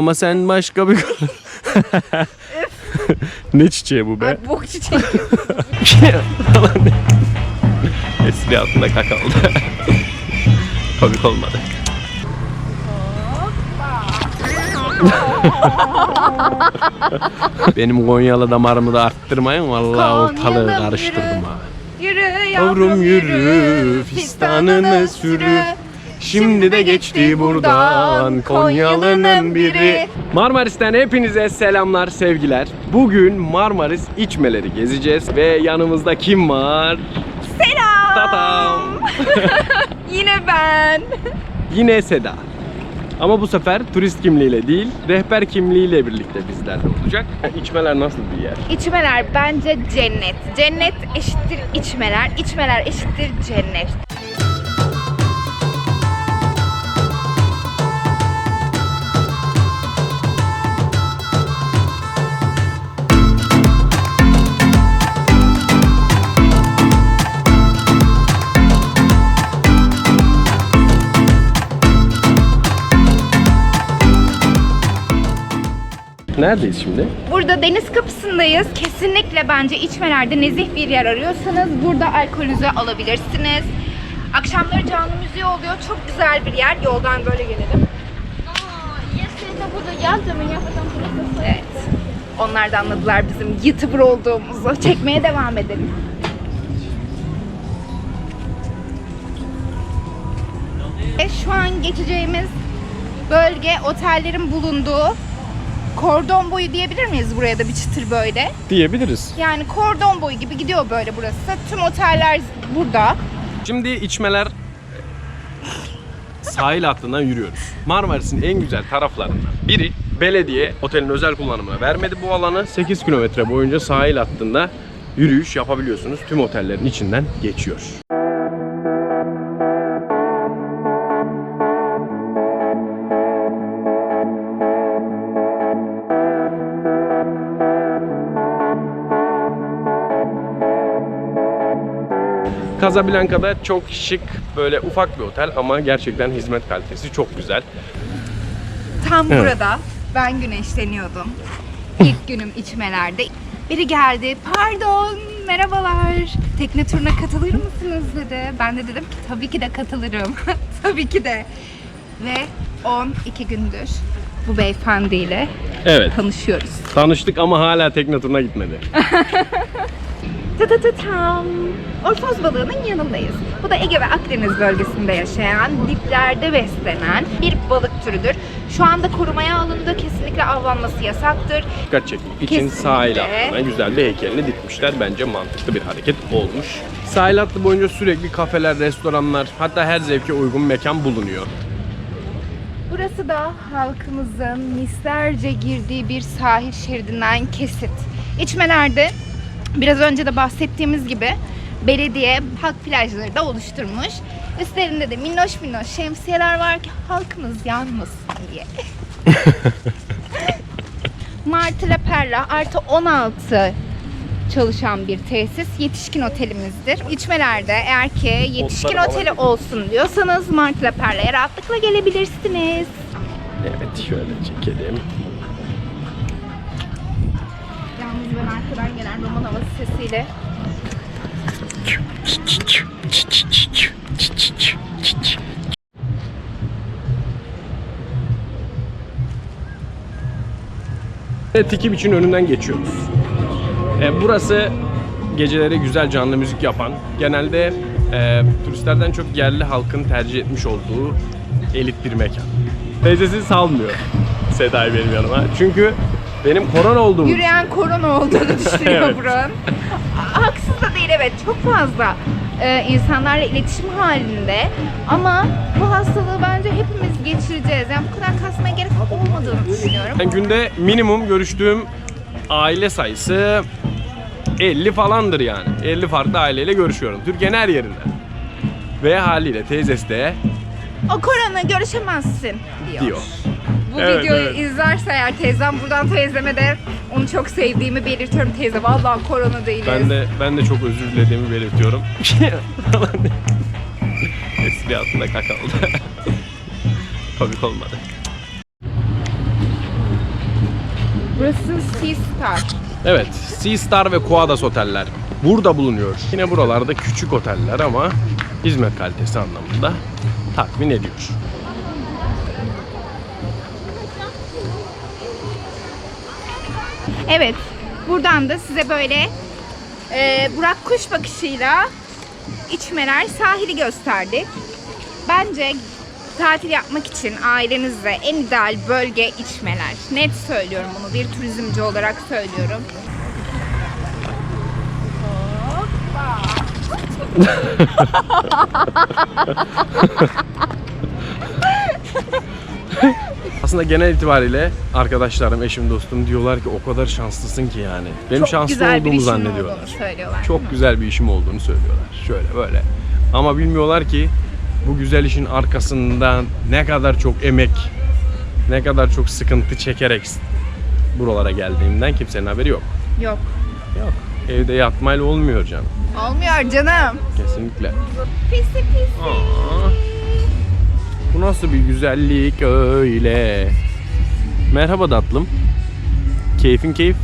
Ama sen başka bir... ne çiçeği bu be? Ay, bok çiçeği. Espri altında kaka oldu. Komik olmadı. Benim Konyalı damarımı da arttırmayın. Vallahi ortalığı Konyalım karıştırdım yürü. ha. Yürü Yavrum yavrum yürü, fistanını sürü. Şimdi de geçti buradan Konyalı'nın biri. Marmaris'ten hepinize selamlar, sevgiler. Bugün Marmaris içmeleri gezeceğiz ve yanımızda kim var? Selam. Tatam. Yine ben. Yine Seda. Ama bu sefer turist kimliğiyle değil, rehber kimliğiyle birlikte bizlerle olacak. İçmeler nasıl bir yer? İçmeler bence cennet. Cennet eşittir içmeler. İçmeler eşittir cennet. Neredeyiz şimdi? Burada deniz kapısındayız. Kesinlikle bence içmelerde nezih bir yer arıyorsanız burada alkolünüzü alabilirsiniz. Akşamları canlı müziği oluyor. Çok güzel bir yer. Yoldan böyle gelelim. Evet. Onlar da anladılar bizim YouTuber olduğumuzu. Çekmeye devam edelim. E, şu an geçeceğimiz bölge otellerin bulunduğu kordon boyu diyebilir miyiz buraya da bir çıtır böyle? Diyebiliriz. Yani kordon boyu gibi gidiyor böyle burası. Tüm oteller burada. Şimdi içmeler sahil hattından yürüyoruz. Marmaris'in en güzel taraflarından biri belediye otelin özel kullanımına vermedi bu alanı. 8 kilometre boyunca sahil hattında yürüyüş yapabiliyorsunuz. Tüm otellerin içinden geçiyor. Casablanca'da çok şık böyle ufak bir otel ama gerçekten hizmet kalitesi çok güzel. Tam Evet. burada ben güneşleniyordum. İlk günüm içmelerde. Biri geldi. Pardon, merhabalar. Tekne turuna katılır mısınız dedi. Ben de dedim ki tabii ki de katılırım. tabii ki de. Ve 12 gündür bu beyefendiyle Evet. tanışıyoruz. Tanıştık ama hala tekne turuna gitmedi. Ta ta ta tam. Orfoz balığının yanındayız. Bu da Ege ve Akdeniz bölgesinde yaşayan, diplerde beslenen bir balık türüdür. Şu anda korumaya alındı. Kesinlikle avlanması yasaktır. Dikkat çekmek için Kesinlikle. sahil hattına güzel bir heykelini dikmişler. Bence mantıklı bir hareket olmuş. Sahil hattı boyunca sürekli kafeler, restoranlar hatta her zevke uygun mekan bulunuyor. Burası da halkımızın mislerce girdiği bir sahil şeridinden kesit. İçmelerde biraz önce de bahsettiğimiz gibi belediye halk plajları da oluşturmuş. Üstlerinde de minnoş minnoş şemsiyeler var ki halkımız yanmasın diye. Martı La Perla artı 16 çalışan bir tesis. Yetişkin otelimizdir. İçmelerde eğer ki yetişkin Otları oteli olsun diyorsanız Martı La Perla'ya rahatlıkla gelebilirsiniz. Evet şöyle çekelim. Arkadan gelen roman havası sesiyle Evet Tikip için önünden geçiyoruz. E, burası geceleri güzel canlı müzik yapan, genelde e, turistlerden çok yerli halkın tercih etmiş olduğu elit bir mekan. Teyzesi salmıyor Seda'yı benim yanıma. Çünkü benim korona olduğum yürüyen korona olduğunu düşünüyor Evet. buranın. Haksız da değil evet çok fazla e, insanlarla iletişim halinde ama bu hastalığı bence hepimiz geçireceğiz. Yani bu kadar kasmaya gerek olmadığını düşünüyorum. Ben günde minimum görüştüğüm aile sayısı 50 falandır yani. 50 farklı aileyle görüşüyorum. Türkiye'nin her yerinde. Ve haliyle teyzesi de O korona görüşemezsin diyor. diyor. Bu Evet, videoyu evet. izlerse eğer teyzem buradan teyzeme de onu çok sevdiğimi belirtiyorum teyze. Vallahi korona değiliz. Ben de ben de çok özür dilediğimi belirtiyorum. Espri altında kaka oldu. Komik olmadı. Burası Sea Star. Evet, Sea Star ve Kuadas oteller burada bulunuyor. Yine buralarda küçük oteller ama hizmet kalitesi anlamında tatmin ediyor. Evet. Buradan da size böyle e, Burak kuş bakışıyla içmeler sahili gösterdik. Bence tatil yapmak için ailenizle en ideal bölge içmeler. Net söylüyorum bunu bir turizmci olarak söylüyorum. Aslında genel itibariyle arkadaşlarım, eşim, dostum diyorlar ki o kadar şanslısın ki yani. Benim Çok şanslı güzel bir olduğumu işin zannediyorlar. olduğunu söylüyorlar. Çok güzel bir işim olduğunu söylüyorlar. Şöyle böyle. Ama bilmiyorlar ki bu güzel işin arkasından ne kadar çok emek, ne kadar çok sıkıntı çekerek buralara geldiğimden kimsenin haberi yok. Yok. Yok. Evde yatmayla olmuyor canım. Olmuyor canım. Kesinlikle. Pisi pisi. Aa, bu nasıl bir güzellik öyle. Merhaba tatlım. Keyfin keyif.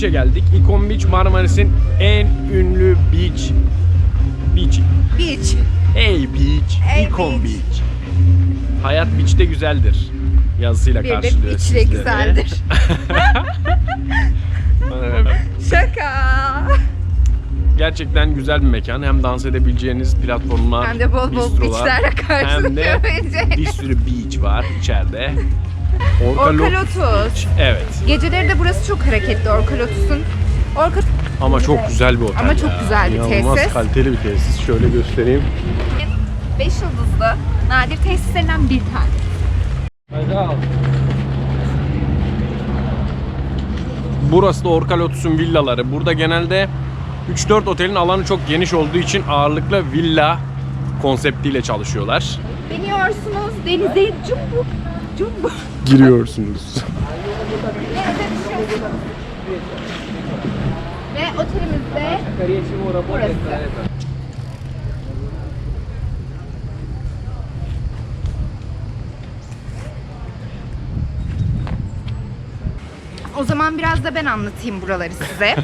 Beach'e geldik. Icon Beach Marmaris'in en ünlü beach. Beach'i. Beach. Hey beach. Hey Icon beach. beach. Hayat beach'te güzeldir. Yazısıyla Bir de karşılıyor beach'le sizleri. güzeldir. Şaka. Gerçekten güzel bir mekan. Hem dans edebileceğiniz platformlar, Hem de bol bol bistrolar, beachlerle Hem de karşılayabileceğiniz. bir sürü beach var içeride. Orka Orka Lo- Lotus. Evet. Geceleri de burası çok hareketli Orka Lotus'un. Orka Ama çok güzel bir otel Ama çok ya. güzel bir İnanılmaz tesis. kaliteli bir tesis. Şöyle göstereyim. 5 yıldızlı nadir tesislerinden bir tane. Burası da Orka Lotus'un villaları. Burada genelde 3-4 otelin alanı çok geniş olduğu için ağırlıklı villa konseptiyle çalışıyorlar. Biniyorsunuz denize cumbu cumbu. Giriyorsunuz. Ve otelimizde burası. O zaman biraz da ben anlatayım buraları size.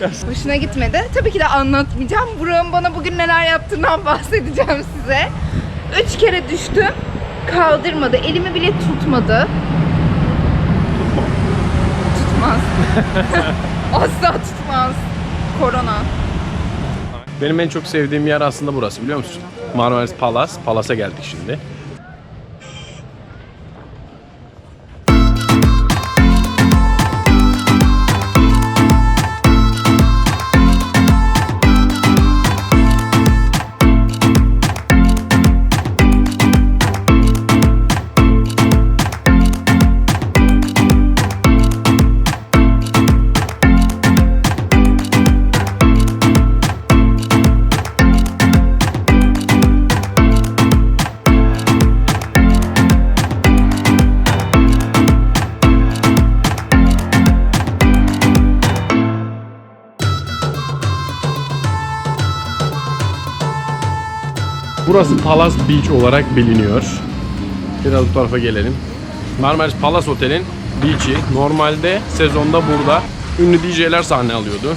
Hoşuna gitmedi. Tabii ki de anlatmayacağım. Burak'ın bana bugün neler yaptığından bahsedeceğim size. Üç kere düştüm. Kaldırmadı. Elimi bile tutmadı. Tutmaz. Asla tutmaz. Korona. Benim en çok sevdiğim yer aslında burası biliyor musun? Marmaris Palace. Palace'a geldik şimdi. Burası Palace Beach olarak biliniyor. Biraz bu tarafa gelelim. Marmaris Palace Otel'in beach'i normalde sezonda burada ünlü DJ'ler sahne alıyordu.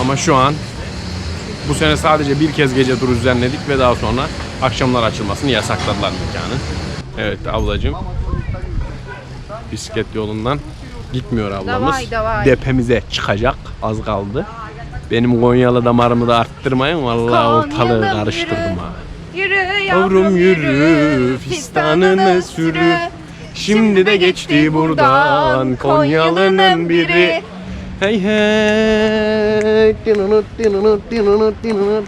Ama şu an bu sene sadece bir kez gece turu düzenledik ve daha sonra akşamlar açılmasını yasakladılar mekanın. Evet ablacığım. Bisiklet yolundan gitmiyor ablamız. Davay, davay. Depemize çıkacak az kaldı. Benim Konyalı damarımı da arttırmayın. Vallahi ortalığı karıştırdım ha. Yavrum yürü, fistanını sürü. Şimdi de geçti buradan Konyalı'nın biri. Hey hey. dinunut, dinunut, dinunut, dinunut.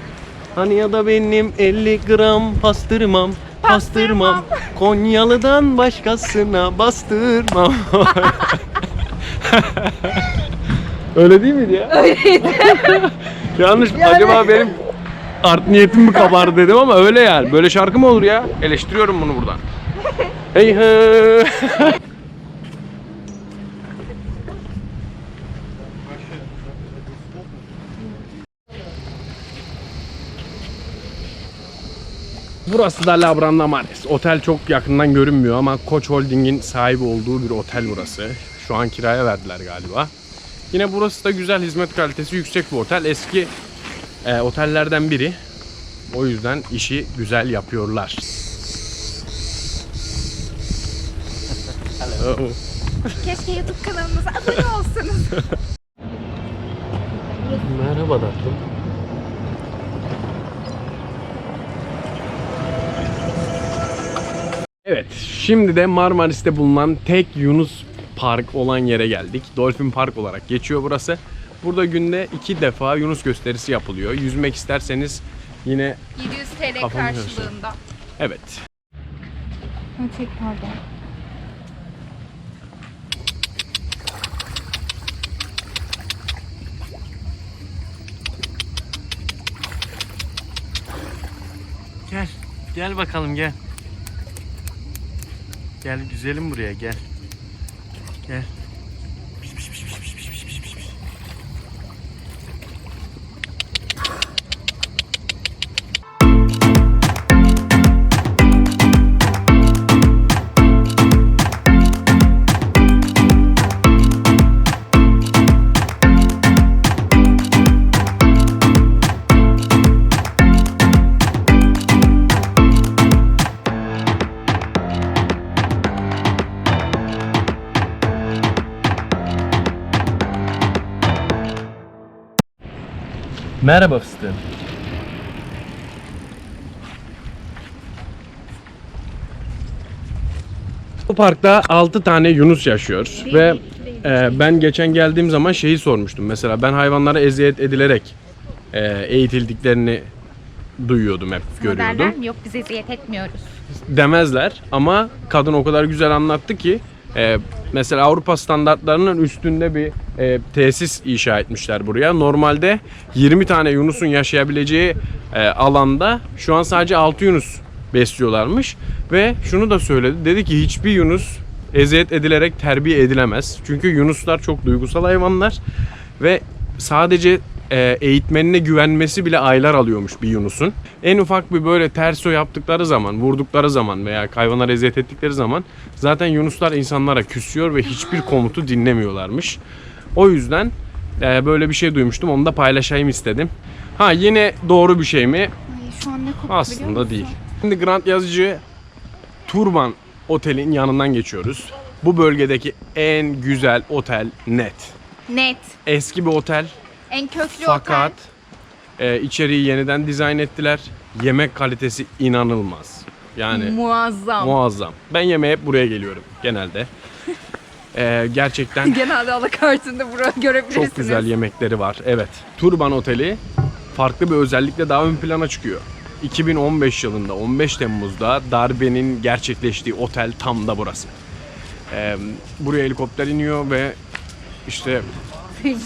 Hani ya da benim 50 gram pastırmam. Pastırmam. Konyalı'dan başkasına bastırmam. Öyle değil miydi ya? Öyleydi. Yanlış mı? Acaba benim art niyetim mi kabardı dedim ama öyle yani. Böyle şarkı mı olur ya? Eleştiriyorum bunu buradan. Hey he. Burası da Labranda Mares. Otel çok yakından görünmüyor ama Koç Holding'in sahibi olduğu bir otel burası. Şu an kiraya verdiler galiba. Yine burası da güzel hizmet kalitesi yüksek bir otel. Eski e, otellerden biri. O yüzden işi güzel yapıyorlar. Keşke YouTube kanalımıza abone olsanız. Merhaba tatlım. Evet, şimdi de Marmaris'te bulunan tek Yunus Park olan yere geldik. Dolphin Park olarak geçiyor burası. Burada günde iki defa Yunus gösterisi yapılıyor. Yüzmek isterseniz yine 700 TL Kafamı karşılığında. evet. Ha, çek pardon. Gel, gel bakalım gel. Gel güzelim buraya gel. Gel. Merhaba fıstığım. Bu parkta 6 tane Yunus yaşıyor ve e, ben geçen geldiğim zaman şeyi sormuştum. Mesela ben hayvanlara eziyet edilerek e, eğitildiklerini duyuyordum hep görüyordum. Derler mi? Yok biz eziyet etmiyoruz. demezler ama kadın o kadar güzel anlattı ki e, mesela Avrupa standartlarının üstünde bir e, tesis inşa etmişler buraya. Normalde 20 tane Yunus'un yaşayabileceği e, alanda şu an sadece 6 Yunus besliyorlarmış ve şunu da söyledi. Dedi ki hiçbir Yunus eziyet edilerek terbiye edilemez. Çünkü Yunuslar çok duygusal hayvanlar ve sadece e, eğitmenine güvenmesi bile aylar alıyormuş bir Yunus'un. En ufak bir böyle terso yaptıkları zaman, vurdukları zaman veya hayvanlara eziyet ettikleri zaman zaten Yunuslar insanlara küsüyor ve hiçbir komutu dinlemiyorlarmış. O yüzden e, böyle bir şey duymuştum. Onu da paylaşayım istedim. Ha yine doğru bir şey mi? Şu an ne koktu Aslında değil. Şimdi Grant Yazıcı Turban Otel'in yanından geçiyoruz. Bu bölgedeki en güzel otel net. Net. Eski bir otel En köklü fakat otel. e, içeriği yeniden dizayn ettiler. Yemek kalitesi inanılmaz. Yani Muazzam. muazzam. Ben yemeğe hep buraya geliyorum genelde. E, gerçekten Genelde alakartında burayı görebilirsiniz. çok güzel yemekleri var. Evet. Turban Oteli farklı bir özellikle daha ön plana çıkıyor. 2015 yılında 15 Temmuz'da darbenin gerçekleştiği otel tam da burası. E, buraya helikopter iniyor ve işte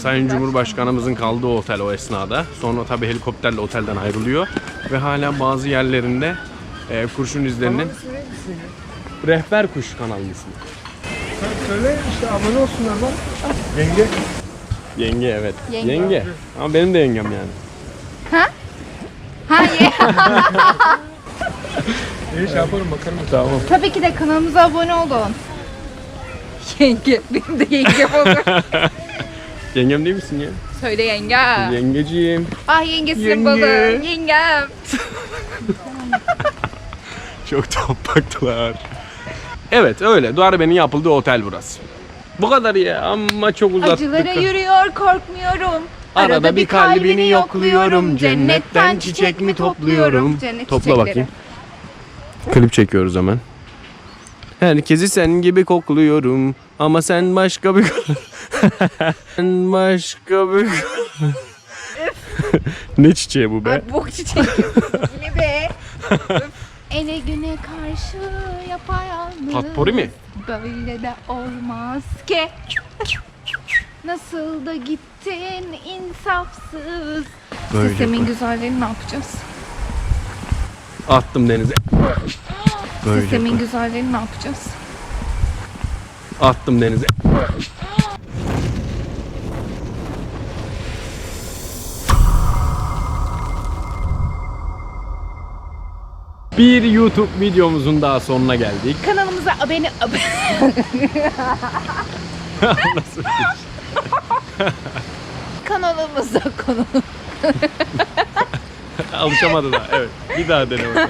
Sayın Cumhurbaşkanımızın kaldığı otel o esnada. Sonra tabii helikopterle otelden ayrılıyor. Ve hala bazı yerlerinde e, kurşun izlerinin... Rehber Kuş kanalının ismi. Söyle işte abone olsunlar bak. Yenge. Yenge evet. Yenge. Yenge. Ama benim de yengem yani. Hayır. İyi şey yaparım bakarım. Tamam. Tabii ki de kanalımıza abone olun. Yenge. Benim de yengem olur. Yengem değil misin ya? Söyle yenge. Yengeciğim. Ah yengesinin Yenge. balığı. Yengem. Çok tuhaf baktılar. Evet öyle. Darbenin yapıldığı otel burası. Bu kadar ya ama çok uzattık. Acılara yürüyor korkmuyorum. Arada bir kalbini yokluyorum. Cennetten çiçek mi topluyorum? Cennet Topla çiçekleri. bakayım. Klip çekiyoruz hemen. Herkesi sen gibi kokluyorum ama sen başka bir sen başka bir Ne çiçeği bu be? Ay bok çiçeği gibi be. Öf. Ele güne karşı yapayalnız. Patpori mi? Böyle de olmaz ki. Nasıl da gittin insafsız. Böyle Sistemin güzelliğini ne yapacağız? Attım denize. Böyle Sistemin güzelliğini ne yapacağız? Attım denize. Bir YouTube videomuzun daha sonuna geldik. Kanalımıza abone... ab- Nasıl? şey? Kanalımıza konu... Alışamadı da. Evet. Bir daha dene bakalım.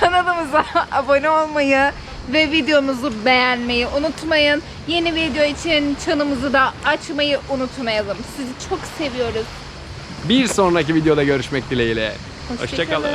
Kanalımıza abone olmayı ve videomuzu beğenmeyi unutmayın. Yeni video için çanımızı da açmayı unutmayalım. Sizi çok seviyoruz. Bir sonraki videoda görüşmek dileğiyle. Hoşça Hoşçakalın. kalın.